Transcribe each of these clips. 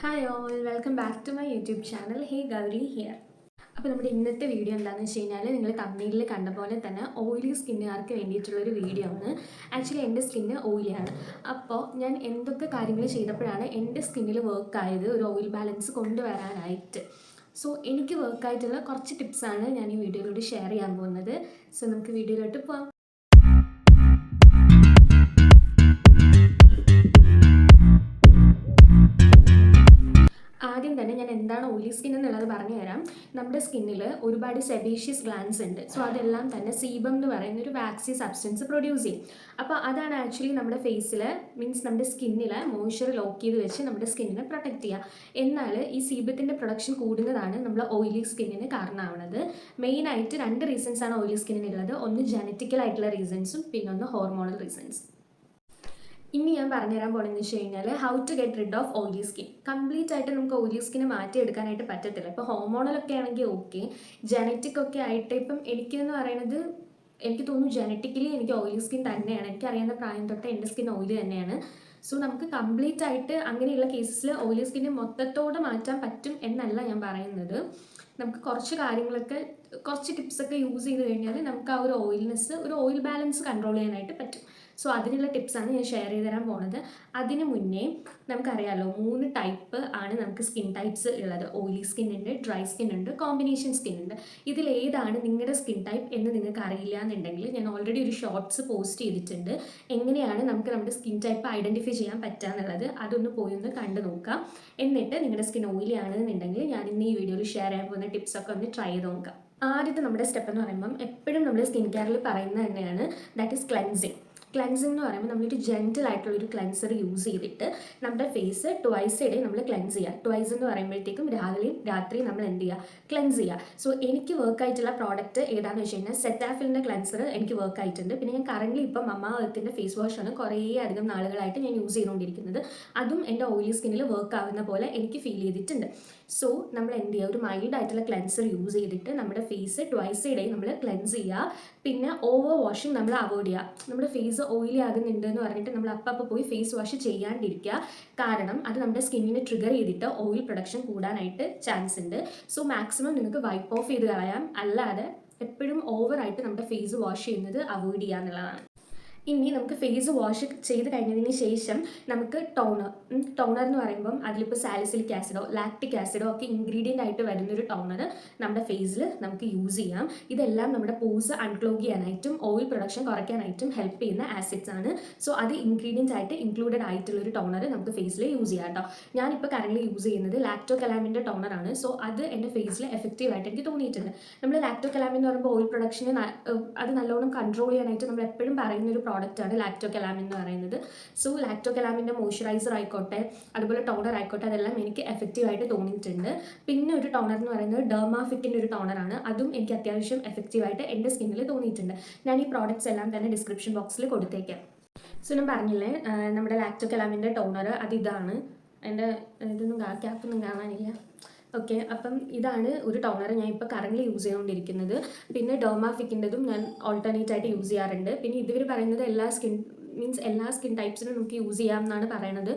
Hi all welcome back to my YouTube channel hey Gauri here അപ്പോൾ നമ്മുടെ ഇന്നത്തെ video എന്താണെന്ന് വെച്ച് കഴിഞ്ഞാൽ നിങ്ങൾ തമ്മിലിൽ കണ്ട പോലെ തന്നെ ഓയിലി സ്കിന്നുകാർക്ക് വേണ്ടിയിട്ടുള്ളൊരു വീഡിയോ ആണ്. ആക്ച്വലി എന്റെ സ്കിന്ന് ഓയിലിയാണ് അപ്പോൾ ഞാൻ എന്തൊക്കെ കാര്യങ്ങൾ ചെയ്തപ്പോഴാണ് എന്റെ സ്കിന്നിൽ വർക്ക് ആയത് ഒരു ഓയിൽ ബാലൻസ് കൊണ്ടുവരാനായിട്ട്. സോ എനിക്ക് വർക്കായിട്ടുള്ള കുറച്ച് ടിപ്സാണ് ഞാൻ ഈ വീഡിയോയിലൂടെ ഷെയർ ചെയ്യാൻ പോകുന്നത്. സോ നമുക്ക് വീഡിയോയിലോട്ട് പോകാം സ്കിൻ എന്നുള്ളത് പറഞ്ഞു തരാം നമ്മുടെ സ്കിന്നിൽ ഒരുപാട് സെബീഷ്യസ് ഗ്ലാൻസ് ഉണ്ട്. സോ അതെല്ലാം തന്നെ സീബം എന്ന് പറയുന്ന ഒരു വാക്സി സബ്സ്റ്റൻസ് പ്രൊഡ്യൂസ് ചെയ്യും. അപ്പോൾ അതാണ് ആക്ച്വലി നമ്മുടെ ഫേസിൽ മീൻസ് നമ്മുടെ സ്കിന്നിൽ മോയ്സ്ചർ ലോക്ക് ചെയ്ത് വെച്ച് നമ്മുടെ സ്കിന്നിനെ പ്രൊട്ടക്റ്റ് ചെയ്യുക എന്നാൽ ഈ സീബത്തിന്റെ പ്രൊഡക്ഷൻ കൂടുന്നതാണ് നമ്മൾ ഓയിലി സ്കിന്നിന് കാരണമാവുന്നത് മെയിനായിട്ട് രണ്ട് റീസൺസാണ് ഓയിലി സ്കിന്നിനുള്ളത് ഒന്ന് ജനറ്റിക്കൽ ആയിട്ടുള്ള റീസൺസും പിന്നെ ഒന്ന് ഹോർമോണൽ റീസൺസ് ഇനി ഞാൻ പറഞ്ഞുതരാൻ പോണെന്ന് വെച്ച് കഴിഞ്ഞാൽ how to get rid of oily skin complete ആയിട്ട് നമുക്ക് ഓയിലി സ്കിന് മാറ്റിയെടുക്കാനായിട്ട് പറ്റത്തില്ല. ഇപ്പോൾ ഹോർമോണലൊക്കെ ആണെങ്കിൽ ഓക്കെ ജനറ്റിക് ഒക്കെ ആയിട്ട് ഇപ്പം എനിക്കെന്ന് പറയുന്നത് എനിക്ക് തോന്നുന്നു ജനറ്റിക്കലി എനിക്ക് ഓയിലി സ്കിൻ തന്നെയാണ്. എനിക്കറിയാവുന്ന പ്രായം തൊട്ട് എന്റെ സ്കിൻ ഓയിലി തന്നെയാണ്. സോ നമുക്ക് കംപ്ലീറ്റ് ആയിട്ട് അങ്ങനെയുള്ള കേസസിൽ ഓയിലി സ്കിന്നെ മൊത്തത്തോടെ മാറ്റാൻ പറ്റും എന്നല്ല ഞാൻ പറയുന്നത്. നമുക്ക് കുറച്ച് കാര്യങ്ങളൊക്കെ കുറച്ച് ടിപ്സൊക്കെ യൂസ് ചെയ്ത് കഴിഞ്ഞാൽ നമുക്ക് ആ ഒരു ഓയിൽനെസ് ഒരു ഓയിൽ ബാലൻസ് കൺട്രോൾ ചെയ്യാനായിട്ട് പറ്റും. സോ അതിനുള്ള ടിപ്സാണ് ഞാൻ ഷെയർ ചെയ്ത് തരാൻ പോണത്. അതിന് മുന്നേ നമുക്കറിയാമല്ലോ മൂന്ന് ടൈപ്പ് ആണ് നമുക്ക് സ്കിൻ ടൈപ്സ് ഉള്ളത്. ഓയിലി സ്കിൻ ഉണ്ട് ഡ്രൈ സ്കിൻ ഉണ്ട് കോമ്പിനേഷൻ സ്കിൻ ഉണ്ട്. ഇതിൽ ഏതാണ് നിങ്ങളുടെ സ്കിൻ ടൈപ്പ് എന്ന് നിങ്ങൾക്ക് അറിയില്ല എന്നുണ്ടെങ്കിൽ ഞാൻ ഓൾറെഡി ഒരു ഷോർട്സ് പോസ്റ്റ് ചെയ്തിട്ടുണ്ട്. എങ്ങനെയാണ് നമുക്ക് നമ്മുടെ സ്കിൻ ടൈപ്പ് ഐഡന്റിഫൈ ചെയ്യാൻ പറ്റുക എന്നുള്ളത് അതൊന്ന് പോയി ഒന്ന് കണ്ടു നോക്കാം. എന്നിട്ട് നിങ്ങളുടെ സ്കിൻ ഓയിലി ആണെന്നുണ്ടെങ്കിൽ ഞാൻ ഇന്ന് ഈ വീഡിയോയിൽ ഷെയർ ചെയ്യാൻ പോകുന്ന ടിപ്സൊക്കെ ഒന്ന് ട്രൈ ചെയ്ത് നോക്കാം. ആദ്യത്തെ നമ്മുടെ സ്റ്റെപ്പ് എന്ന് പറയുമ്പം എപ്പോഴും നമ്മൾ സ്കിൻ കെയറിൽ പറയുന്നത് തന്നെയാണ് ദാറ്റ് ഈസ് ക്ലെൻസിങ് ക്ലെൻസിങ് എന്ന് പറയുമ്പോൾ നമ്മളൊരു ജെന്റൽ ആയിട്ടുള്ള ഒരു ക്ലെൻസർ യൂസ് ചെയ്തിട്ട് നമ്മുടെ ഫേസ് ട്വൈസ് ഇടയിൽ നമ്മൾ ക്ലെൻസ് ചെയ്യുക ട്വൈസ് എന്ന് പറയുമ്പോഴത്തേക്കും രാവിലെയും രാത്രിയും നമ്മൾ എന്ത് ചെയ്യുക ക്ലെൻസ് ചെയ്യുക സോ എനിക്ക് വർക്ക് ആയിട്ടുള്ള പ്രോഡക്റ്റ് ഏതാണെന്ന് വെച്ച് കഴിഞ്ഞാൽ സെറ്റാഫിലിന്റെ ക്ലെൻസർ എനിക്ക് വർക്ക് ആയിട്ടുണ്ട്. പിന്നെ ഞാൻ കറന്റ് ഇപ്പം മമ്മ എർത്തിന്റെ ഫേസ് വാഷാണ് കുറേ അധികം നാളുകളായിട്ട് ഞാൻ യൂസ് ചെയ്തുകൊണ്ടിരിക്കുന്നത്. അതും എന്റെ ഓയിലി സ്കിന്നിൽ വർക്ക് ആവുന്ന പോലെ എനിക്ക് ഫീൽ ചെയ്തിട്ടുണ്ട്. സോ നമ്മൾ എന്ത് ചെയ്യുക? ഒരു മൈൽഡ് ആയിട്ടുള്ള ക്ലെൻസർ യൂസ് ചെയ്തിട്ട് നമ്മുടെ ഫേസ് ട്വൈസ് ഇടയിൽ നമ്മൾ ക്ലെൻസ് ചെയ്യുക. പിന്നെ ഓവർ വാഷിംഗ് നമ്മൾ അവോയ്ഡ് ചെയ്യുക. നമ്മുടെ ഫേസ് ഓയിലി ആകുന്നുണ്ട് എന്ന് പറഞ്ഞിട്ട് നമ്മൾ അപ്പം പോയി ഫേസ് വാഷ് ചെയ്യാണ്ടിരിക്കുക. കാരണം അത് നമ്മുടെ സ്കിന്നിനെ ട്രിഗർ ചെയ്തിട്ട് ഓയിൽ പ്രൊഡക്ഷൻ കൂടാനായിട്ട് ചാൻസ് ഉണ്ട്. സോ മാക്സിമം നിങ്ങൾക്ക് വൈപ്പ് ഓഫ് ചെയ്ത് കളയാം. അല്ലാതെ എപ്പോഴും ഓവറായിട്ട് നമ്മുടെ ഫേസ് വാഷ് ചെയ്യുന്നത് അവോയ്ഡ് ചെയ്യുക എന്നുള്ളതാണ്. ഇനി നമുക്ക് ഫേസ് വാഷ് ചെയ്ത് കഴിഞ്ഞതിന് ശേഷം നമുക്ക് ടോണർ ടോണർ എന്ന് പറയുമ്പം അതിലിപ്പോൾ സാലിസിലിക് ആസിഡോ ലാക്ടിക് ആസിഡോ ഒക്കെ ഇൻഗ്രീഡിയന്റ് ആയിട്ട് വരുന്നൊരു ടോണർ നമ്മുടെ ഫേസിൽ നമുക്ക് യൂസ് ചെയ്യാം. ഇതെല്ലാം നമ്മുടെ പോസ് അൺക്ലോഗ് ചെയ്യാനായിട്ടും ഓയിൽ പ്രൊഡക്ഷൻ കുറയ്ക്കാനായിട്ടും ഹെൽപ്പ് ചെയ്യുന്ന ആസിഡ്സ് ആണ്. സോ അത് ഇൻഗ്രീഡിയൻസ് ആയിട്ട് ഇൻക്ലൂഡഡ് ആയിട്ടുള്ളൊരു ടോണർ നമുക്ക് ഫേസിൽ യൂസ് ചെയ്യാം കേട്ടോ ഞാനിപ്പോൾ കറന്റ്ലി യൂസ് ചെയ്യുന്നത് ലാക്ടോ കലാമിന്റെ ടോണറാണ് സോ അത് എന്റെ ഫേസിൽ എഫക്റ്റീവ് ആയിട്ട് എനിക്ക് തോന്നിയിട്ടുണ്ട്. നമ്മൾ ലാക്ടോ കലാമിൻ എന്ന് പറയുമ്പോൾ ഓയിൽ പ്രൊഡക്ഷനെ അത് നല്ലോണം കൺട്രോൾ ചെയ്യാനായിട്ട് നമ്മൾ എപ്പോഴും പറയുന്ന ഒരു പ്രോഡക്റ്റാണ് ലാക്ടോ കലാമിൻ എന്ന് പറയുന്നത്. സോ ലാക്ടോ കലാമിന്റെ മോയ്സ്ചറൈസർ ആയിക്കോട്ടെ അതുപോലെ ടോണർ ആയിക്കോട്ടെ അതെല്ലാം എനിക്ക് എഫക്റ്റീവായിട്ട് തോന്നിയിട്ടുണ്ട്. പിന്നെ ഒരു ടോണർ എന്ന് പറയുന്നത് ഡെർമാഫിക്കിന്റെ ഒരു ടോണറാണ് അതും എനിക്ക് അത്യാവശ്യം എഫക്റ്റീവായിട്ട് എന്റെ സ്കിന്നിൽ തോന്നിയിട്ടുണ്ട്. ഞാൻ ഈ പ്രോഡക്റ്റ്സ് എല്ലാം തന്നെ ഡിസ്ക്രിപ്ഷൻ ബോക്സിൽ കൊടുത്തേക്കാം. സോ ഞാൻ പറഞ്ഞില്ലേ നമ്മുടെ ലാക്ടോ കലാമിന്റെ ടോണർ അത് ഇതാണ്. എന്റെ ഇതൊന്നും ക്യാപ്പൊന്നും കാണാനില്ല. ഓക്കെ അപ്പം ഇതാണ് ഒരു ടോണർ ഞാൻ ഇപ്പോൾ കറന്റ് യൂസ് ചെയ്തുകൊണ്ടിരിക്കുന്നത് പിന്നെ ഡോമാഫിക്കിന്റെതും ഞാൻ ഓൾട്ടർനേറ്റ് ആയിട്ട് യൂസ് ചെയ്യാറുണ്ട്. പിന്നെ ഇതുവർ പറയുന്നത് എല്ലാ സ്കിൻ മീൻസ് എല്ലാ സ്കിൻ ടൈപ്സിനും നമുക്ക് യൂസ് ചെയ്യാം എന്നാണ് പറയണത്.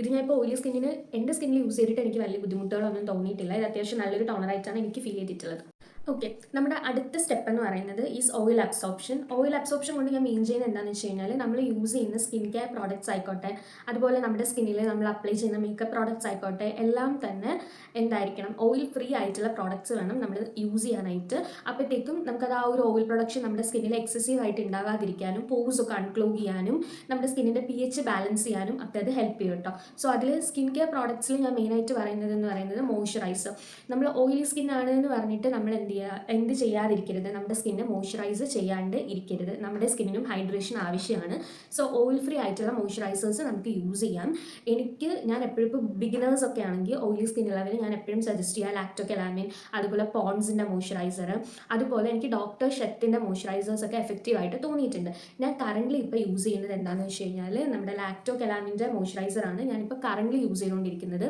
ഇത് ഞാൻ ഇപ്പോൾ ഓയിലി സ്കിന്നിന് എന്റെ സ്കിന്നിൽ യൂസ് ചെയ്തിട്ട് എനിക്ക് വലിയ ബുദ്ധിമുട്ടുകളൊന്നും തോന്നിയിട്ടില്ല. ഇത് അത്യാവശ്യം നല്ലൊരു ടോണറായിട്ടാണ് എനിക്ക് ഫീൽ ചെയ്തിട്ടുള്ളത്. ഓക്കെ നമ്മുടെ അടുത്ത സ്റ്റെപ്പ് എന്ന് പറയുന്നത് is oil absorption oil absorption കൊണ്ട് ഞാൻ മെയിൻ ചെയ്യുന്നത് എന്താണെന്ന് വെച്ച് കഴിഞ്ഞാൽ നമ്മൾ യൂസ് ചെയ്യുന്ന സ്കിൻ കെയർ പ്രോഡക്ട്സ് ആയിക്കോട്ടെ അതുപോലെ നമ്മുടെ സ്കിന്നിൽ നമ്മൾ അപ്ലൈ ചെയ്യുന്ന മേക്കപ്പ് പ്രോഡക്ട്സ് ആയിക്കോട്ടെ എല്ലാം തന്നെ എന്തായിരിക്കണം ഓയിൽ ഫ്രീ ആയിട്ടുള്ള പ്രോഡക്റ്റ്സ് വേണം നമ്മൾ യൂസ് ചെയ്യാനായിട്ട്. അപ്പോഴത്തേക്കും നമുക്കത് ആ ഒരു ഓയിൽ പ്രൊഡക്ഷൻ നമ്മുടെ സ്കിന്നിൽ എക്സസീവ് ആയിട്ട് ഉണ്ടാകാതിരിക്കാനും പോസ് ഒക്കെ അൺക്ലോഗ് ചെയ്യാനും നമ്മുടെ സ്കിന്നിന്റെ പി എച്ച് ബാലൻസ് ചെയ്യാനും ഒക്കെ അത് ഹെൽപ്പ് ചെയ്യും കേട്ടോ സോ അതിൽ സ്കിൻ കെയർ പ്രോഡക്ട്സിൽ ഞാൻ മെയിനായിട്ട് പറയുന്നത് എന്ന് പറയുന്നത് മോയ്സ്ചറൈസർ നമ്മൾ ഓയിലി സ്കിൻ ആണ് എന്ന് പറഞ്ഞിട്ട് നമ്മൾ എന്ത് ചെയ്യുക എന്ത് ചെയ്യാതിരിക്കരുത്. നമ്മുടെ സ്കിന്നെ മോയ്സ്ചറൈസ് ചെയ്യാണ്ട് ഇരിക്കരുത്. നമ്മുടെ സ്കിന്നിനും ഹൈഡ്രേഷൻ ആവശ്യമാണ്. സോ ഓയിൽ ഫ്രീ ആയിട്ടുള്ള മോയ്സ്ചറൈസേഴ്സ് നമുക്ക് യൂസ് ചെയ്യാം. എനിക്ക് ഞാൻ എപ്പോഴും ഇപ്പോൾ ബിഗിനേഴ്സ് ഒക്കെ ആണെങ്കിൽ ഓയിലി സ്കിൻ ഉള്ളവർ ഞാൻ എപ്പോഴും സജസ്റ്റ് ചെയ്യുക ലാക്ടോ കെലാമിൻ അതുപോലെ പോൺസിന്റെ മോയ്സ്ചറൈസർ അതുപോലെ എനിക്ക് ഡോക്ടർ ഷെത്തിന്റെ മോയ്സ്ചറൈസേഴ്സ് ഒക്കെ എഫക്റ്റീവ് ആയിട്ട് തോന്നിയിട്ടുണ്ട്. ഞാൻ കറന്റ്ലി ഇപ്പോൾ യൂസ് ചെയ്യുന്നത് എന്താണെന്ന് വെച്ച് കഴിഞ്ഞാൽ നമ്മുടെ ലാക്ടോ കലാമിന്റെ മോയ്സ്ചറൈസർ ആണ് ഞാനിപ്പോൾ കറന്റ്ലി യൂസ് ചെയ്തുകൊണ്ടിരിക്കുന്നത്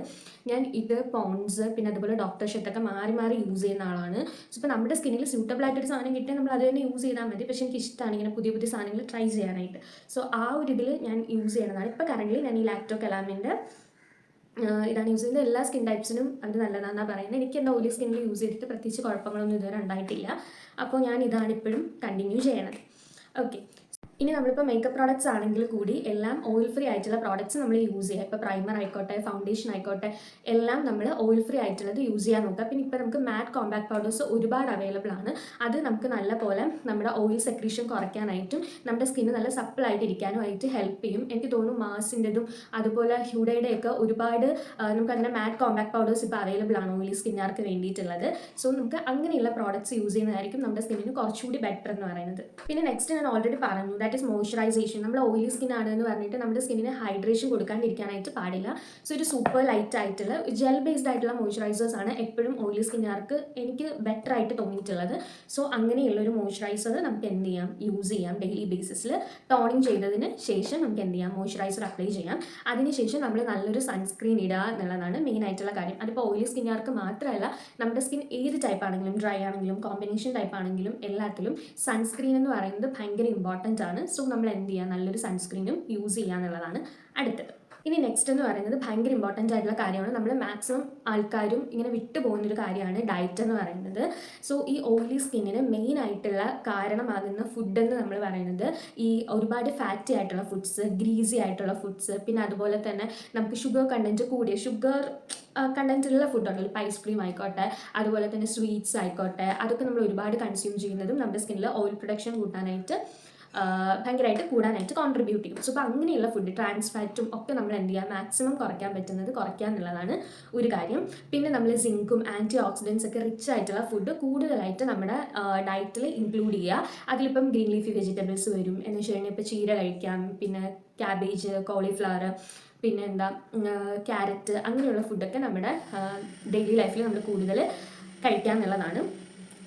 ഞാൻ ഇത് പോൺസ് പിന്നെ അതുപോലെ ഡോക്ടർ ഷെത്തൊക്കെ മാറി മാറി യൂസ് ചെയ്യുന്ന ആളാണ്. സോ ഇപ്പോൾ നമ്മുടെ സ്കിന്നിൽ സ്യൂട്ടബിൾ ആയിട്ടൊരു സാധനം കിട്ടിയാൽ നമ്മൾ അത് തന്നെ യൂസ് ചെയ്താൽ മതി. പക്ഷേ എനിക്ക് ഇഷ്ടമാണ് ഇങ്ങനെ പുതിയ പുതിയ സാധനങ്ങൾ ട്രൈ ചെയ്യാനായിട്ട്. സോ ആ ഒരു ഇതിൽ ഞാൻ യൂസ് ചെയ്യണതാണ്. ഇപ്പോൾ കറന്റ്ലി ഞാൻ ഈ ലാക്ടോ കലാമിന്റെ ഇതാണ് യൂസ് ചെയ്യുന്നത്. എല്ലാ സ്കിൻ ടൈപ്സിനും അത് നല്ലതാണെന്നാണ് പറയുന്നത്. എനിക്ക് എന്റെ ഓയിലി സ്കിന്നിൽ യൂസ് ചെയ്തിട്ട് പ്രത്യേകിച്ച് കുഴപ്പങ്ങളൊന്നും ഇതുവരെ ഉണ്ടായിട്ടില്ല. അപ്പോൾ ഞാൻ ഇതാണ് ഇപ്പോഴും കണ്ടിന്യൂ ചെയ്യണത്. ഓക്കെ ഇനി നമ്മളിപ്പോൾ മേക്കപ്പ് പ്രോഡക്ട്സ് ആണെങ്കിൽ കൂടി എല്ലാം ഓയിൽ ഫ്രീ ആയിട്ടുള്ള പ്രോഡക്ട്സ് നമ്മൾ യൂസ് ചെയ്യുക ഇപ്പോൾ പ്രൈമർ ആയിക്കോട്ടെ ഫൗണ്ടേഷൻ ആയിക്കോട്ടെ എല്ലാം നമ്മൾ ഓയിൽ ഫ്രീ ആയിട്ടുള്ളത് യൂസ് ചെയ്യാൻ നോക്കുക. പിന്നെ ഇപ്പോൾ നമുക്ക് മാറ്റ് കോമ്പാക്ട് പൗഡേഴ്സ് ഒരുപാട് അവൈലബിൾ ആണ്. അത് നമുക്ക് നല്ല പോലെ നമ്മുടെ ഓയിൽ സെക്രീഷൻ കുറയ്ക്കാനായിട്ടും നമ്മുടെ സ്കിന്ന് നല്ല സപ്പിൾ ആയിട്ട് ഇരിക്കാനുമായിട്ട് ഹെൽപ്പ് ചെയ്യും. എനിക്ക് തോന്നുന്നു മാസിന്റെതും അതുപോലെ ഹ്യൂഡയുടെ ഒക്കെ ഒരുപാട് നമുക്കങ്ങനെ മാറ്റ് കോമ്പാക്ട് പൗഡേഴ്സ് ഇപ്പോൾ അവൈലബിൾ ആണ് ഓയിലി സ്കിന്നുകാർക്ക് വേണ്ടിയിട്ടുള്ളത്. സോ നമുക്ക് അങ്ങനെയുള്ള പ്രോഡക്ട്സ് യൂസ് ചെയ്യുന്നതായിരിക്കും നമ്മുടെ സ്കിന്നിന് കുറച്ചുകൂടി ബെറ്റർ എന്ന് പറയുന്നത്. പിന്നെ നെക്സ്റ്റ് ഞാൻ ഓൾറെഡി പറഞ്ഞു ഇസ് മോയ്സ്ചറൈസേഷൻ നമ്മൾ ഓയിലി സ്കിൻ ആണ് എന്ന് പറഞ്ഞിട്ട് നമ്മുടെ സ്കിന്നിന് ഹൈഡ്രേഷൻ കൊടുക്കാണ്ടിരിക്കാനായിട്ട് പാടില്ല. സോ ഒരു സൂപ്പർ ലൈറ്റ് ആയിട്ടുള്ള ജെൽ ബേസ്ഡ് ആയിട്ടുള്ള മോയ്സ്ചറൈസേഴ്സ് ആണ് എപ്പോഴും ഓയിലി സ്കിന്നുകാർക്ക് എനിക്ക് ബെറ്റർ ആയിട്ട് തോന്നിയിട്ടുള്ളത്. സോ അങ്ങനെയുള്ള ഒരു മോയ്സ്ചറൈസർ നമുക്ക് എന്ത് ചെയ്യാം? യൂസ് ചെയ്യാം ഡെയിലി ബേസിസിൽ ടോണിങ് ചെയ്തതിന് ശേഷം നമുക്ക് എന്ത് ചെയ്യാം? മോയ്സ്ചറൈസർ അപ്ലൈ ചെയ്യാം. അതിനുശേഷം നമ്മൾ നല്ലൊരു സൺസ്ക്രീൻ ഇടുക എന്നുള്ളതാണ് മെയിൻ ആയിട്ടുള്ള കാര്യം. അതിപ്പോൾ ഓയിലി സ്കിന്നുകാർക്ക് മാത്രമല്ല നമ്മുടെ സ്കിൻ ഏത് ടൈപ്പ് ആണെങ്കിലും ഡ്രൈ ആണെങ്കിലും കോമ്പിനേഷൻ ടൈപ്പ് ആണെങ്കിലും എല്ലാത്തിലും സൺസ്ക്രീൻ എന്ന് പറയുന്നത് ഭയങ്കര ഇമ്പോർട്ടന്റ് ആണ്. സോ നമ്മൾ എന്ത് ചെയ്യുക നല്ലൊരു സൺസ്ക്രീനും യൂസ് ചെയ്യുക എന്നുള്ളതാണ് അടുത്തത്. ഇനി നെക്സ്റ്റ് എന്ന് പറയുന്നത് ഭയങ്കര ഇമ്പോർട്ടന്റ് ആയിട്ടുള്ള കാര്യമാണ്. നമ്മൾ മാക്സിമം ആൾക്കാരും ഇങ്ങനെ വിട്ടുപോകുന്നൊരു കാര്യമാണ് ഡയറ്റ് എന്ന് പറയുന്നത്. സോ ഈ ഓയിലി സ്കിന്നിന് മെയിൻ ആയിട്ടുള്ള കാരണമാകുന്ന ഫുഡ് എന്ന് നമ്മൾ പറയുന്നത് ഈ ഒരുപാട് ഫാറ്റി ആയിട്ടുള്ള ഫുഡ്സ് ഗ്രീസി ആയിട്ടുള്ള ഫുഡ്സ് പിന്നെ അതുപോലെ തന്നെ നമുക്ക് ഷുഗർ കണ്ടന്റ് കൂടിയ ഷുഗർ കണ്ടന്റുള്ള ഫുഡുണ്ടല്ലോ ഇപ്പോൾ ഐസ്ക്രീം ആയിക്കോട്ടെ അതുപോലെ തന്നെ സ്വീറ്റ്സ് ആയിക്കോട്ടെ അതൊക്കെ നമ്മൾ ഒരുപാട് കൺസ്യൂം ചെയ്യുന്നതും നമ്മുടെ സ്കിന്നിൽ ഓയിൽ പ്രൊഡക്ഷൻ കൂട്ടാനായിട്ട് ഭയങ്കരമായിട്ട് കൂടാനായിട്ട് കോൺട്രിബ്യൂട്ട് ചെയ്യും. സോ അപ്പോൾ അങ്ങനെയുള്ള ഫുഡ് ട്രാൻസ് ഫാറ്റും ഒക്കെ നമ്മൾ എന്ത് ചെയ്യുക മാക്സിമം കുറയ്ക്കാൻ പറ്റുന്നത് കുറയ്ക്കുക എന്നുള്ളതാണ് ഒരു കാര്യം. പിന്നെ നമ്മൾ സിങ്കും ആന്റി ഓക്സിഡൻസ് ഒക്കെ റിച്ച് ആയിട്ടുള്ള ഫുഡ് കൂടുതലായിട്ട് നമ്മുടെ ഡയറ്റിൽ ഇൻക്ലൂഡ് ചെയ്യുക. അതിലിപ്പം ഗ്രീൻ ലീഫി വെജിറ്റബിൾസ് വരും. എന്ന് വെച്ച് കഴിഞ്ഞാൽ ഇപ്പോൾ ചീര കഴിക്കാം. പിന്നെ ക്യാബേജ് കോളിഫ്ലവർ പിന്നെ എന്താ ക്യാരറ്റ് അങ്ങനെയുള്ള ഫുഡൊക്കെ നമ്മുടെ ഡെയിലി ലൈഫിൽ നമ്മൾ കൂടുതൽ കഴിക്കുക എന്നുള്ളതാണ്.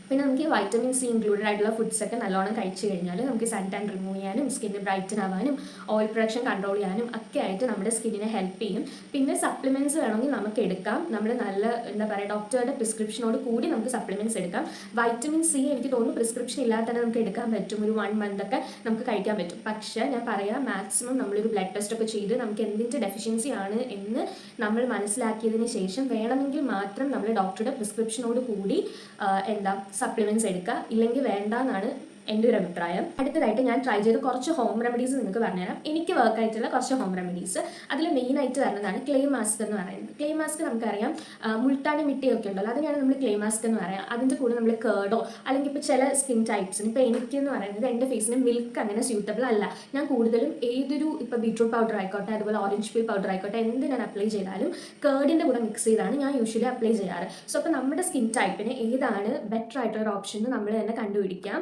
പിന്നെ നമുക്ക് വൈറ്റമിൻ സി ഇൻക്ലൂഡഡ് ആയിട്ടുള്ള ഫുഡ്സ് ഒക്കെ നല്ലോണം കഴിച്ചു കഴിഞ്ഞാൽ നമുക്ക് സൺ ടാൻ റിമൂവ് ചെയ്യാനും സ്കിന്ന് ബ്രൈറ്റൻ ആവാനും ഓയിൽ പ്രൊഡക്ഷൻ കൺട്രോൾ ചെയ്യാനും ഒക്കെ ആയിട്ട് നമ്മുടെ സ്കിന്നിനെ ഹെൽപ്പ് ചെയ്യും. പിന്നെ സപ്ലിമെന്റ്സ് വേണമെങ്കിൽ നമുക്ക് എടുക്കാം. നമ്മൾ നല്ല എന്താ പറയുക ഡോക്ടറുടെ പ്രിസ്ക്രിപ്ഷനോട് കൂടി നമുക്ക് സപ്ലിമെന്റ്സ് എടുക്കാം. വൈറ്റമിൻ സി എനിക്ക് തോന്നുന്നു പ്രിസ്ക്രിപ്ഷൻ ഇല്ലാതെ തന്നെ നമുക്ക് എടുക്കാൻ പറ്റും. ഒരു വൺ മന്ത് ഒക്കെ നമുക്ക് കഴിക്കാൻ പറ്റും. പക്ഷേ ഞാൻ പറയാം മാക്സിമം നമ്മളൊരു ബ്ലഡ് ടെസ്റ്റ് ഒക്കെ ചെയ്ത് നമുക്ക് എന്തിന്റെ ഡെഫിഷ്യൻസി ആണ് എന്ന് നമ്മൾ മനസ്സിലാക്കിയതിന് ശേഷം വേണമെങ്കിൽ മാത്രം നമ്മൾ ഡോക്ടറുടെ പ്രിസ്ക്രിപ്ഷനോട് കൂടി എന്താ സപ്ലിമെന്റ്സ് എടുക്കുക ഇല്ലെങ്കിൽ വേണ്ട എന്നാണ് എന്റെ ഒരു അഭിപ്രായം. അടുത്തതായിട്ട് ഞാൻ ട്രൈ ചെയ്ത കുറച്ച് ഹോം റെമഡീസ് നിങ്ങൾക്ക് പറഞ്ഞുതരാം. എനിക്ക് വർക്ക് ആയിട്ടുള്ള കുറച്ച് ഹോം റെമഡീസ് അതിൽ മെയിൻ ആയിട്ട് വരുന്നതാണ് ക്ലേ മാസ്ക് എന്ന് പറയുന്നത്. ക്ലേ മാസ്ക് നമുക്കറിയാം മുൾട്ടാനി മിട്ടിയൊക്കെ ഉണ്ടല്ലോ. അതിനാണ് നമ്മൾ ക്ലേ മാസ്ക് എന്ന് പറയാം. അതിന്റെ കൂടെ നമ്മൾ കേർഡോ അല്ലെങ്കിൽ ഇപ്പോൾ ചില സ്കിൻ ടൈപ്സിന് ഇപ്പോൾ എനിക്ക് എന്ന് പറയുന്നത് എന്റെ ഫേസിന് മിൽക്ക് അങ്ങനെ സ്യൂട്ടബിൾ അല്ല. ഞാൻ കൂടുതലും ഏതൊരു ഇപ്പോൾ ബീട്രൂട്ട് പൗഡർ ആയിക്കോട്ടെ അതുപോലെ ഓറഞ്ച് പീൽ പൗഡർ ആയിക്കോട്ടെ എന്ത് ഞാൻ അപ്ലൈ ചെയ്താലും കേർഡിന്റെ കൂടെ മിക്സ് ചെയ്താണ് ഞാൻ യൂഷ്വലി അപ്ലൈ ചെയ്യാറ്. സോ അപ്പോൾ നമ്മുടെ സ്കിൻ ടൈപ്പിന് ഏതാണ് ബെറ്റർ ആയിട്ടുള്ള ഓപ്ഷൻ നമ്മൾ തന്നെ കണ്ടുപിടിക്കാം.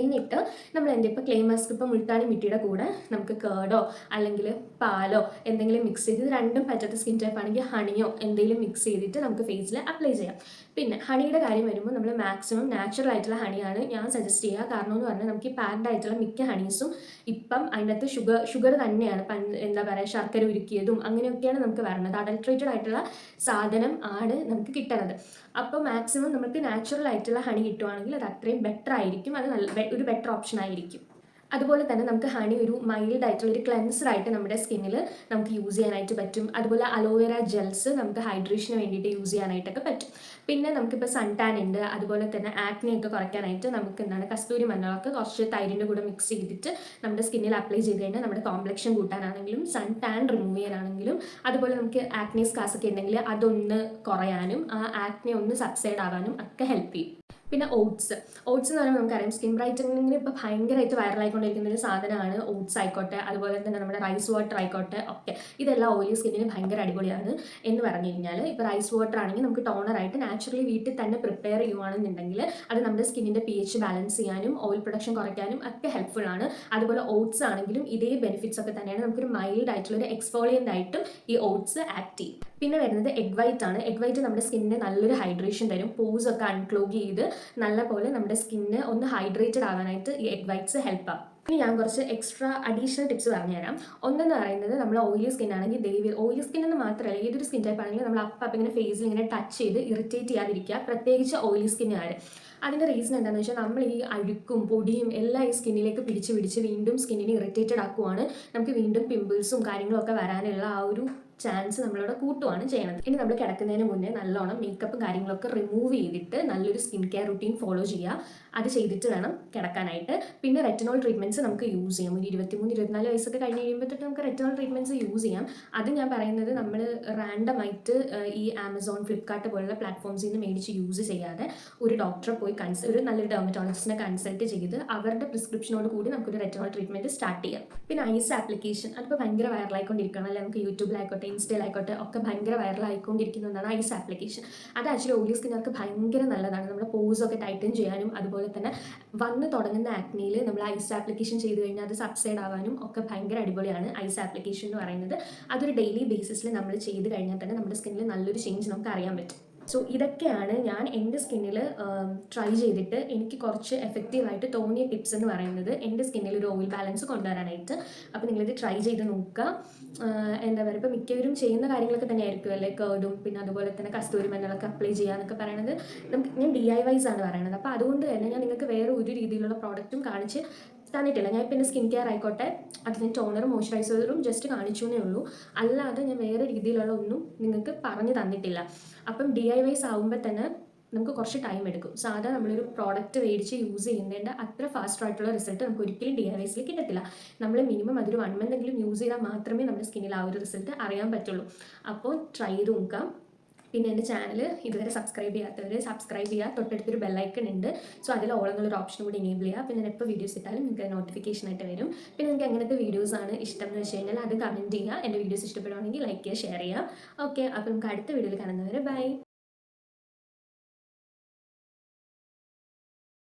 എന്നിട്ട് നമ്മൾ എന്താ ഇപ്പോൾ ക്ലേ മാസ്ക് ഇപ്പോൾ മുൾട്ടാണി മിട്ടിയുടെ കൂടെ നമുക്ക് കേടോ അല്ലെങ്കിൽ പാലോ എന്തെങ്കിലും മിക്സ് ചെയ്ത് രണ്ടും പറ്റാത്ത സ്കിൻ ടൈപ്പ് ആണെങ്കിൽ ഹണിയോ എന്തെങ്കിലും മിക്സ് ചെയ്തിട്ട് നമുക്ക് ഫേസിൽ അപ്ലൈ ചെയ്യാം. പിന്നെ ഹണിയുടെ കാര്യം വരുമ്പോൾ നമ്മൾ മാക്സിമം നാച്ചുറൽ ആയിട്ടുള്ള ഹണിയാണ് ഞാൻ സജസ്റ്റ് ചെയ്യുക കാരണം എന്ന് പറഞ്ഞാൽ നമുക്ക് ഈ പാക്ഡ് ആയിട്ടുള്ള മിക്ക ഹണീസും ഇപ്പം അതിന്റെ അകത്ത് ഷുഗർ ഷുഗർ തന്നെയാണ് എന്താ പറയുക ശർക്കര ഉരുക്കിയതും അങ്ങനെയൊക്കെയാണ് നമുക്ക് വരുന്നത് അഡൽട്രേറ്റഡ് ആയിട്ടുള്ള സാധനം ആണ് നമുക്ക് കിട്ടുന്നത് അപ്പോൾ മാക്സിമം നമുക്ക് നാച്ചുറൽ ആയിട്ടുള്ള ഹണി കിട്ടുവാണെങ്കിൽ അത് അത്രയും ബെറ്റർ ആയിരിക്കും. അത് നല്ല ഒരു ബെറ്റർ ഓപ്ഷൻ ആയിരിക്കും. അതുപോലെ തന്നെ നമുക്ക് ഹണി ഒരു മൈൽഡ് ആയിട്ടുള്ള ഒരു ക്ലെൻസർ ആയിട്ട് നമ്മുടെ സ്കിന്നിൽ നമുക്ക് യൂസ് ചെയ്യാനായിട്ട് പറ്റും. അതുപോലെ അലോവേര ജെൽസ് നമുക്ക് ഹൈഡ്രേഷന് വേണ്ടിയിട്ട് യൂസ് ചെയ്യാനായിട്ടൊക്കെ പറ്റും. പിന്നെ നമുക്കിപ്പോൾ സൺടാൻ ഉണ്ട് അതുപോലെ തന്നെ ആക്നെ ഒക്കെ കുറയ്ക്കാനായിട്ട് നമുക്ക് എന്താണ് കസ്തൂരി മഞ്ഞളൊക്കെ കുറച്ച് തൈരിന്റെ കൂടെ മിക്സ് ചെയ്തിട്ട് നമ്മുടെ സ്കിന്നിൽ അപ്ലൈ ചെയ്ത് കഴിഞ്ഞാൽ നമ്മുടെ കോംപ്ലക്ഷൻ കൂട്ടാനാണെങ്കിലും സൺ ടാൻ റിമൂവ് ചെയ്യാനാണെങ്കിലും അതുപോലെ നമുക്ക് ആക്നെ സ്കാസ് ഒക്കെ ഉണ്ടെങ്കിൽ അതൊന്ന് കുറയാനും ആ ആക്നെ ഒന്ന് സബ്സൈഡ് ആവാനും ഒക്കെ ഹെൽപ്പ് ചെയ്യും. പിന്നെ ഓട്സ് ഓട്സ് എന്ന് പറയുമ്പോൾ നമുക്കറിയാം സ്കിൻ ബ്രൈറ്റനിങ്ങിന് ഇപ്പോൾ ഭയങ്കരമായിട്ട് വൈറലായിക്കൊണ്ടിരിക്കുന്ന ഒരു സാധനമാണ് ഓട്സ് ആയിക്കോട്ടെ അതുപോലെ തന്നെ നമ്മുടെ റൈസ് വാട്ടർ ആയിക്കോട്ടെ ഒക്കെ. ഇതെല്ലാം ഓയിലി സ്കിന്നിന് ഭയങ്കര അടിപൊളിയാണ് എന്ന് പറഞ്ഞു കഴിഞ്ഞാൽ ഇപ്പോൾ റൈസ് വാട്ടർ ആണെങ്കിൽ നമുക്ക് ടോണറായിട്ട് നാച്ചുറലി വീട്ടിൽ തന്നെ പ്രിപ്പയർ ചെയ്യുവാണെന്നുണ്ടെങ്കിൽ അത് നമ്മുടെ സ്കിന്നിന്റെ പി എച്ച് ബാലൻസ് ചെയ്യാനും ഓയിൽ പ്രൊഡക്ഷൻ കുറയ്ക്കാനും ഒക്കെ ഹെൽപ്ഫുൾ ആണ്. അതുപോലെ ഓട്സ് ആണെങ്കിലും ഇതേ ബെനിഫിറ്റ്സ് ഒക്കെ തന്നെയാണ്. നമുക്കൊരു മൈൽഡ് ആയിട്ടുള്ള ഒരു എക്സ്ഫോളിയന്റ് ആയിട്ടും ഈ ഓട്സ് ആക്ട് ചെയ്യും. പിന്നെ വരുന്നത് എഗ് വൈറ്റ് ആണ്. എഗ് വൈറ്റ് നമ്മുടെ സ്കിന്നിന് നല്ലൊരു ഹൈഡ്രേഷൻ തരും. പോസ് ഒക്കെ അൺക്ലോഗ് ചെയ്ത് നല്ലപോലെ നമ്മുടെ സ്കിന്ന് ഒന്ന് ഹൈഡ്രേറ്റഡ് ആവാനായിട്ട് ഈ എഗ് വൈറ്റ്സ് ഹെൽപ്പ് ആവും. ഇനി ഞാൻ കുറച്ച് എക്സ്ട്രാ അഡീഷണൽ ടിപ്സ് പറഞ്ഞുതരാം. ഒന്നെന്ന് പറയുന്നത് നമ്മൾ ഓയിലി സ്കിൻ ആണെങ്കിൽ ദയവ് ഓയിലി സ്കിൻ എന്ന് മാത്രമല്ല ഏതൊരു സ്കിൻ ടൈപ്പ് ആണെങ്കിലും നമ്മൾ അപ്പം അപ്പം ഇങ്ങനെ ഫേസിൽ ഇങ്ങനെ ടച്ച് ചെയ്ത് ഇറിറ്റേറ്റ് ചെയ്യാതിരിക്കുക. പ്രത്യേകിച്ച് ഓയിലി സ്കിന്നുകാർ അതിന്റെ റീസൺ എന്താണെന്ന് വെച്ചാൽ നമ്മൾ ഈ അഴുക്കും പൊടിയും എല്ലാം ഈ സ്കിന്നിലേക്ക് പിടിച്ച് പിടിച്ച് വീണ്ടും സ്കിന്നിനെ ഇറിറ്റേറ്റഡ് ആക്കുവാണ്. നമുക്ക് വീണ്ടും പിമ്പിൾസും കാര്യങ്ങളൊക്കെ വരാനുള്ള ആ ഒരു ചാൻസ് നമ്മളിവിടെ കൂട്ടുവാണ് ചെയ്യണത് ഇനി നമ്മൾ കിടക്കുന്നതിന് മുന്നേ നല്ലോണം മേക്കപ്പ് കാര്യങ്ങളൊക്കെ റിമൂവ് ചെയ്തിട്ട് നല്ലൊരു സ്കിൻ കെയർ റുട്ടീൻ ഫോളോ ചെയ്യുക. അത് ചെയ്തിട്ട് വേണം കിടക്കാനായിട്ട്. പിന്നെ റെറ്റനോൾ ട്രീറ്റ്മെന്റ്സ് നമുക്ക് യൂസ് ചെയ്യാം. ഒരു ഇരുപത്തിമൂന്ന് ഇരുപത്തിനാല് വയസ്സൊക്കെ കഴിഞ്ഞ് കഴിയുമ്പോൾ തൊട്ട് നമുക്ക് റെറ്റനോൾ ട്രീറ്റ്മെന്റ്സ് യൂസ് ചെയ്യാം. അത് ഞാൻ പറയുന്നത് നമ്മൾ റാൻഡമായിട്ട് ഈ ആമസോൺ ഫ്ലിപ്കാർട്ട് പോലുള്ള പ്ലാറ്റ്ഫോംസിൽ നിന്ന് മേടിച്ച് യൂസ് ചെയ്യാതെ ഒരു ഡോക്ടറെ പോയി കൺസൾ ഒരു നല്ലൊരു ഡെർമറ്റോളജിസ്റ്റിനെ കൺസൾട്ട് ചെയ്ത് അവരുടെ പ്രിസ്ക്രിപ്ഷനോട് കൂടി നമുക്കൊരു റെറ്റനോൾ ട്രീറ്റ്മെന്റ് സ്റ്റാർട്ട് ചെയ്യാം. പിന്നെ ഐസ് ആപ്ലിക്കേഷൻ അതിപ്പോൾ ഭയങ്കര വൈറലായിക്കൊണ്ടിരിക്കണം അല്ലെങ്കിൽ നമുക്ക് യൂട്യൂബിലായിക്കോട്ടെ ഇൻസ്റ്റയിലായിക്കോട്ടെ ഒക്കെ ഭയങ്കര വൈറലായിക്കൊണ്ടിരിക്കുന്ന ഒന്നാണ് ഐസ് ആപ്ലിക്കേഷൻ അത് ആക്ച്വലി ഓയിലി സ്കിന്നർക്ക് ഭയങ്കര നല്ലതാണ്. നമ്മുടെ ഒക്കെ ടൈറ്റൻ ചെയ്യാനും അതുപോലെ തന്നെ വന്ന് തുടങ്ങുന്ന ആക്നിയിൽ നമ്മൾ ഐസ് ആപ്ലിക്കേഷൻ ചെയ്ത് കഴിഞ്ഞാൽ അത് സബ്സൈഡ് ആവാനും ഒക്കെ ഭയങ്കര അടിപൊളിയാണ് ഐസ് ആപ്ലിക്കേഷൻ എന്ന് പറയുന്നത്. അതൊരു ഡെയിലി ബേസിസിൽ നമ്മൾ ചെയ്ത് കഴിഞ്ഞാൽ തന്നെ നമ്മുടെ സ്കിന്നിൽ നല്ലൊരു ചേഞ്ച് നമുക്ക് അറിയാൻ പറ്റും. സോ ഇതൊക്കെയാണ് ഞാൻ എന്റെ സ്കിന്നിൽ ട്രൈ ചെയ്തിട്ട് എനിക്ക് കുറച്ച് എഫക്റ്റീവായിട്ട് തോന്നിയ ടിപ്സ് എന്ന് പറയുന്നത്. എന്റെ സ്കിന്നിൽ ഒരു ഓയിൽ ബാലൻസ് കൊണ്ടുവരാനായിട്ട്. അപ്പോൾ നിങ്ങളിത് ട്രൈ ചെയ്ത് നോക്കുക. എന്താ പറയുക ഇപ്പോൾ മിക്കവരും ചെയ്യുന്ന കാര്യങ്ങളൊക്കെ തന്നെ ആയിരിക്കും അല്ലേ? കേർഡും പിന്നെ അതുപോലെ തന്നെ കസ്തൂരി മഞ്ഞളൊക്കെ അപ്ലൈ ചെയ്യാന്നൊക്കെ പറയുന്നത് നമുക്ക് ഞാൻ ഡി ഐ വൈസ് ആണ് പറയുന്നത് അപ്പോൾ അതുകൊണ്ട് തന്നെ ഞാൻ നിങ്ങൾക്ക് വേറെ ഒരു രീതിയിലുള്ള പ്രോഡക്റ്റും കാണിച്ച് തന്നിട്ടില്ല ഞാൻ എന്റെ സ്കിൻ കെയർ ആയിക്കോട്ടെ. അതിന് ടോണറും മോയ്സ്ചറൈസറും ജസ്റ്റ് കാണിച്ചു എന്നേ ഉള്ളൂ. അല്ലാതെ ഞാൻ വേറെ രീതിയിലുള്ള ഒന്നും നിങ്ങൾക്ക് പറഞ്ഞു തന്നിട്ടില്ല. അപ്പം ഡി ഐ വൈസ് ആകുമ്പോൾ തന്നെ നമുക്ക് കുറച്ച് ടൈം എടുക്കും. സാധാ നമ്മളൊരു പ്രോഡക്റ്റ് മേടിച്ച് യൂസ് ചെയ്യുന്നതിന്റെ അത്ര ഫാസ്റ്റ് ആയിട്ടുള്ള റിസൾട്ട് നമുക്ക് ഒരിക്കലും ഡി ഐ വൈസിൽ കിട്ടത്തില്ല. നമ്മൾ മിനിമം അതൊരു വൺ മന്ത് എങ്കിലും യൂസ് ചെയ്താൽ മാത്രമേ നമ്മുടെ സ്കിന്നിൽ ആ ഒരു റിസൾട്ട് അറിയാൻ പറ്റുള്ളൂ. അപ്പോൾ ട്രൈ ചെയ്ത് നോക്കാം. പിന്നെ എന്റെ ചാനൽ ഇതുവരെ സബ്സ്ക്രൈബ് ചെയ്യാത്തവർ സബ്സ്ക്രൈബ് ചെയ്യുക. തൊട്ടടുത്തൊരു ബെല്ലൈക്കൺ ഉണ്ട്. സോ അതിൽ ഓൾ എന്നുള്ള ഓപ്ഷൻ കൂടി എനേബിൾ ചെയ്യുക. പിന്നെ ഞാൻ എപ്പോൾ വീഡിയോസ് ഇട്ടാലും നിങ്ങൾക്ക് നോട്ടിഫിക്കേഷൻ ആയിട്ട് വരും. പിന്നെ നിങ്ങൾക്ക് എങ്ങനത്തെ വീഡിയോസ് ആണ് ഇഷ്ടം എന്ന് വെച്ച് കഴിഞ്ഞാൽ അത് കമന്റ് ചെയ്യുക. എന്റെ വീഡിയോസ് ഇഷ്ടപ്പെടുവാണെങ്കിൽ ലൈക്ക് ചെയ്യുക ഷെയർ ചെയ്യുക. ഓക്കെ അപ്പോൾ നമുക്ക് അടുത്ത വീഡിയോയിൽ കാണുന്നവരെ ബൈ